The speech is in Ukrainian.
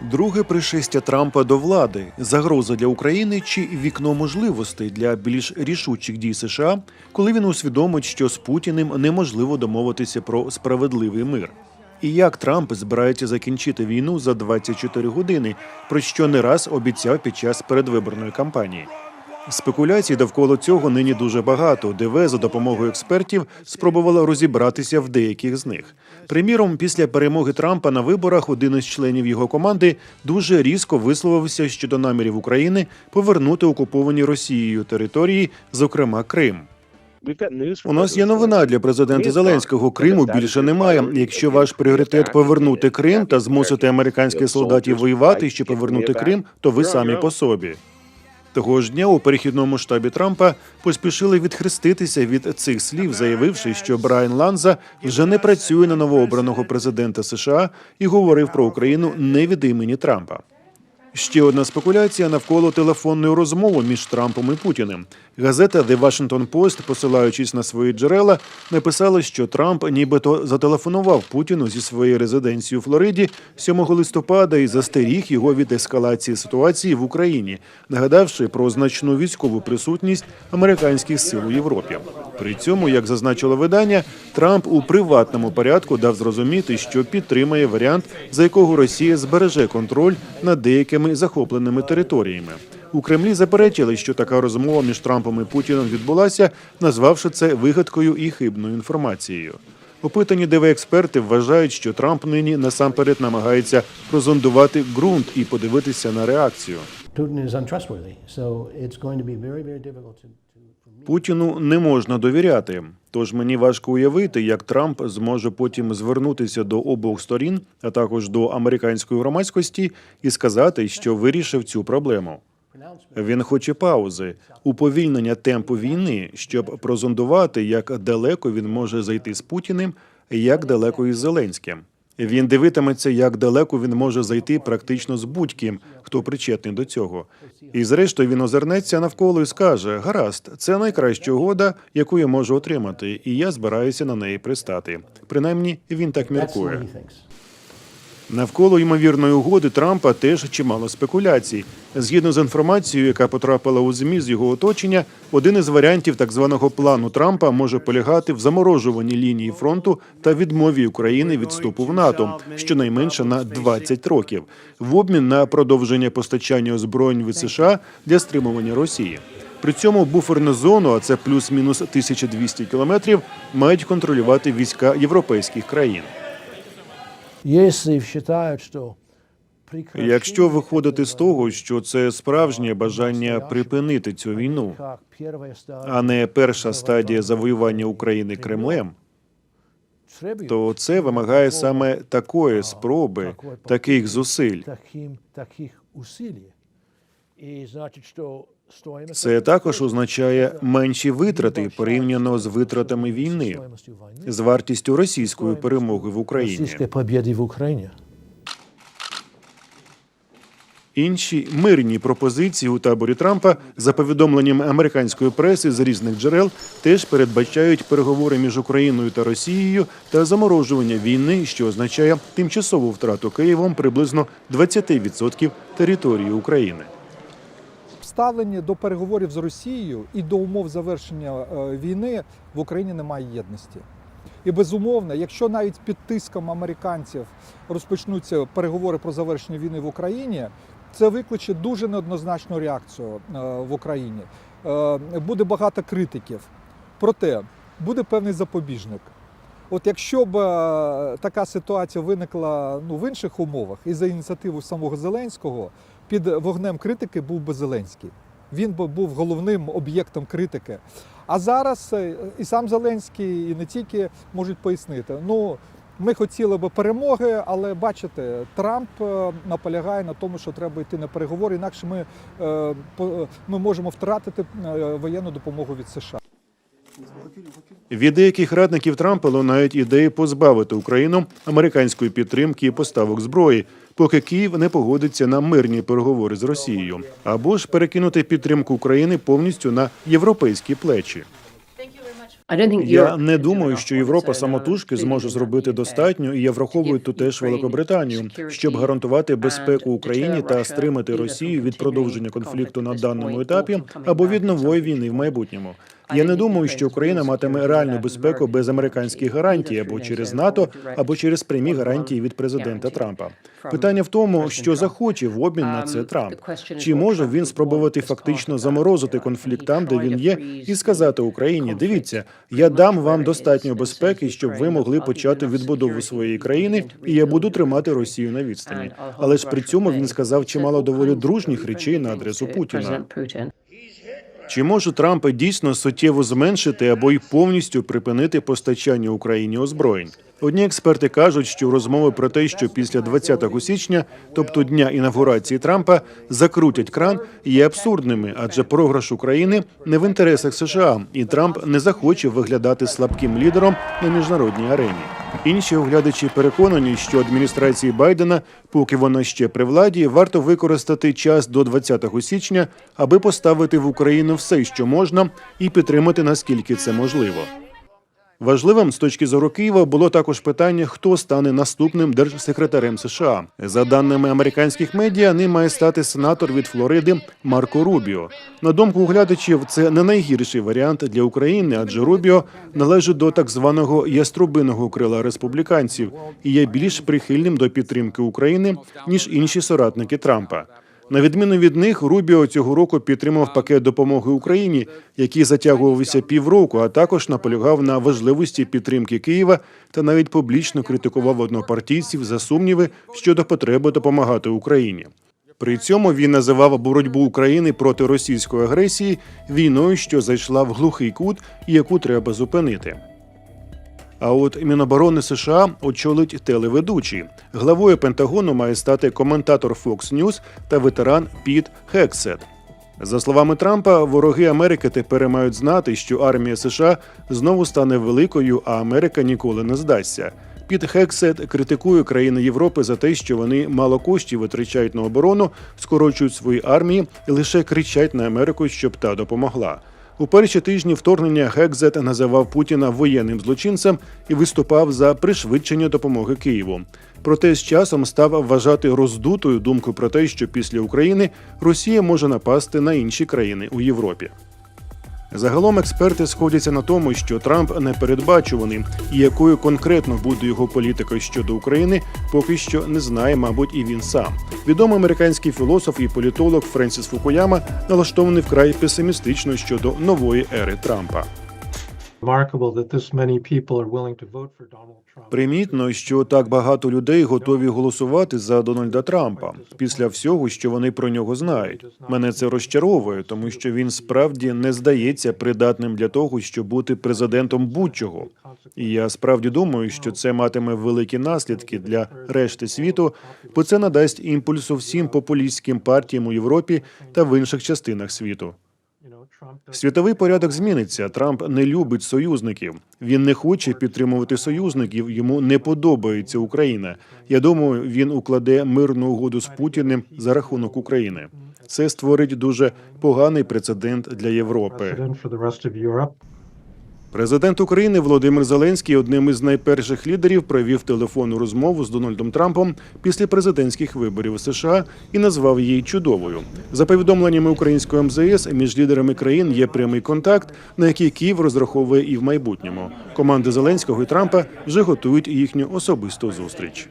Друге пришестя Трампа до влади загроза для України чи вікно можливостей для більш рішучих дій США, коли він усвідомить, що з Путіним неможливо домовитися про справедливий мир. І як Трамп збирається закінчити війну за 24 години, про що не раз обіцяв під час передвиборної кампанії. Спекуляцій довкола цього нині дуже багато. ДВ за допомогою експертів спробувала розібратися в деяких з них. Приміром, після перемоги Трампа на виборах один із членів його команди дуже різко висловився щодо намірів України повернути окуповані Росією території, зокрема Крим. У нас є новина для президента Зеленського. Криму більше немає. Якщо ваш пріоритет повернути Крим та змусити американських солдатів воювати, щоб повернути Крим, то ви самі по собі. Того ж дня у перехідному штабі Трампа поспішили відхреститися від цих слів, заявивши, що Брайан Ланза вже не працює на новообраного президента США і говорив про Україну не від імені Трампа. Ще одна спекуляція навколо телефонної розмови між Трампом і Путіним. Газета The Washington Post, посилаючись на свої джерела, написала, що Трамп нібито зателефонував Путіну зі своєї резиденції у Флориді 7 листопада і застеріг його від ескалації ситуації в Україні, нагадавши про значну військову присутність американських сил у Європі. При цьому, як зазначило видання, Трамп у приватному порядку дав зрозуміти, що підтримає варіант, за якого Росія збереже контроль над деякими захопленими територіями. У Кремлі заперечили, що така розмова між Трампом і Путіном відбулася, назвавши це вигадкою і хибною інформацією. Опитані ДВ експерти вважають, що Трамп нині насамперед намагається прозондувати ґрунт і подивитися на реакцію. Putin is untrustworthy. So. Путіну не можна довіряти. Тож мені важко уявити, як Трамп зможе потім звернутися до обох сторін, а також до американської громадськості, і сказати, що вирішив цю проблему. Він хоче паузи, уповільнення темпу війни, щоб прозондувати, як далеко він може зайти з Путіним, як далеко із Зеленським. Він дивитиметься, як далеко він може зайти практично з будь-ким, хто причетний до цього. І зрештою він озирнеться навколо і скаже: гаразд, це найкраща угода, яку я можу отримати, і я збираюся на неї пристати. Принаймні, він так міркує. Навколо ймовірної угоди Трампа теж чимало спекуляцій. Згідно з інформацією, яка потрапила у ЗМІ з його оточення, один із варіантів так званого плану Трампа може полягати в заморожуванні лінії фронту та відмові України від вступу в НАТО, щонайменше на 20 років, в обмін на продовження постачання озброєнь від США для стримування Росії. При цьому буферну зону, а це плюс-мінус 1200 кілометрів, мають контролювати війська європейських країн. Якщо виходити з того, що це справжнє бажання припинити цю війну, а не перша стадія завоювання України Кремлем, то це вимагає саме такої спроби, таких зусиль. Це також означає менші витрати порівняно з витратами війни, з вартістю російської перемоги в Україні. Інші мирні пропозиції у таборі Трампа, за повідомленням американської преси з різних джерел, теж передбачають переговори між Україною та Росією та заморожування війни, що означає тимчасову втрату Києвом приблизно 20% території України. Ставленні до переговорів з Росією і до умов завершення е, війни в Україні немає єдності. І безумовно, якщо навіть під тиском американців розпочнуться переговори про завершення війни в Україні, це викличе дуже неоднозначну реакцію е, в Україні. Е, Буде багато критиків. Проте буде певний запобіжник. От якщо б така ситуація виникла ну, в інших умовах і за ініціативу самого Зеленського, під вогнем критики був би Зеленський. Він би був головним об'єктом критики. А зараз е, і сам Зеленський, і не тільки можуть пояснити. Ну, ми хотіли би перемоги, але бачите, Трамп е, наполягає на тому, що треба йти на переговори, інакше ми, е, ми можемо втратити воєнну допомогу від США. Від деяких радників Трампа лунають ідеї позбавити Україну американської підтримки і поставок зброї, поки Київ не погодиться на мирні переговори з Росією, або ж перекинути підтримку України повністю на європейські плечі. Я не думаю, що Європа самотужки зможе зробити достатньо, і я враховую тут теж Великобританію, щоб гарантувати безпеку Україні та стримати Росію від продовження конфлікту на даному етапі або від нової війни в майбутньому. Я не думаю, що Україна матиме реальну безпеку без американських гарантій або через НАТО, або через прямі гарантії від президента Трампа. Питання в тому, що захоче в обмін на це Трамп. Чи може він спробувати фактично заморозити конфлікт там, де він є, і сказати Україні: дивіться, я дам вам достатньо безпеки, щоб ви могли почати відбудову своєї країни, і я буду тримати Росію на відстані. Але ж при цьому він сказав чимало доволі дружніх речей на адресу Путіна. Чи може Трамп дійсно суттєво зменшити або й повністю припинити постачання Україні озброєнь? Одні експерти кажуть, що розмови про те, що після 20 січня, тобто дня інавгурації Трампа, закрутять кран, є абсурдними, адже програш України не в інтересах США, і Трамп не захоче виглядати слабким лідером на міжнародній арені. Інші оглядачі переконані, що адміністрації Байдена, поки вона ще при владі, варто використати час до 20 січня, аби поставити в Україну все, що можна, і підтримати наскільки це можливо. Важливим з точки зору Києва було також питання, хто стане наступним держсекретарем США. За даними американських медіа, ним має стати сенатор від Флориди Марко Рубіо. На думку оглядачів, це не найгірший варіант для України, адже Рубіо належить до так званого яструбиного крила республіканців і є більш прихильним до підтримки України ніж інші соратники Трампа. На відміну від них, Рубіо цього року підтримав пакет допомоги Україні, який затягувався півроку, а також наполягав на важливості підтримки Києва та навіть публічно критикував однопартійців за сумніви щодо потреби допомагати Україні. При цьому він називав боротьбу України проти російської агресії війною, що зайшла в глухий кут і яку треба зупинити. А от Міноборони США очолить телеведучий. Главою Пентагону має стати коментатор Fox News та ветеран Піт Хексет. За словами Трампа, вороги Америки тепер мають знати, що армія США знову стане великою, а Америка ніколи не здасться. Піт Хексет критикує країни Європи за те, що вони мало коштів витрачають на оборону, скорочують свої армії і лише кричать на Америку, щоб та допомогла. У перші тижні вторгнення Гекзет називав Путіна воєнним злочинцем і виступав за пришвидшення допомоги Києву. Проте з часом став вважати роздутою думку про те, що після України Росія може напасти на інші країни у Європі. Загалом експерти сходяться на тому, що Трамп непередбачуваний, і якою конкретно буде його політика щодо України, поки що не знає, мабуть, і він сам. Відомий американський філософ і політолог Френсіс Фукуяма налаштований вкрай песимістично щодо нової ери Трампа. Примітно, що так багато людей готові голосувати за Дональда Трампа після всього, що вони про нього знають. Мене це розчаровує, тому що він справді не здається придатним для того, щоб бути президентом будь-чого. І я справді думаю, що це матиме великі наслідки для решти світу, бо це надасть імпульсу всім популістським партіям у Європі та в інших частинах світу. Світовий порядок зміниться. Трамп не любить союзників. Він не хоче підтримувати союзників. Йому не подобається Україна. Я думаю, він укладе мирну угоду з Путіним за рахунок України. Це створить дуже поганий прецедент для Європи. Президент України Володимир Зеленський одним із найперших лідерів провів телефонну розмову з Дональдом Трампом після президентських виборів США і назвав її чудовою. За повідомленнями українського МЗС, між лідерами країн є прямий контакт, на який Київ розраховує і в майбутньому. Команди Зеленського і Трампа вже готують їхню особисту зустріч.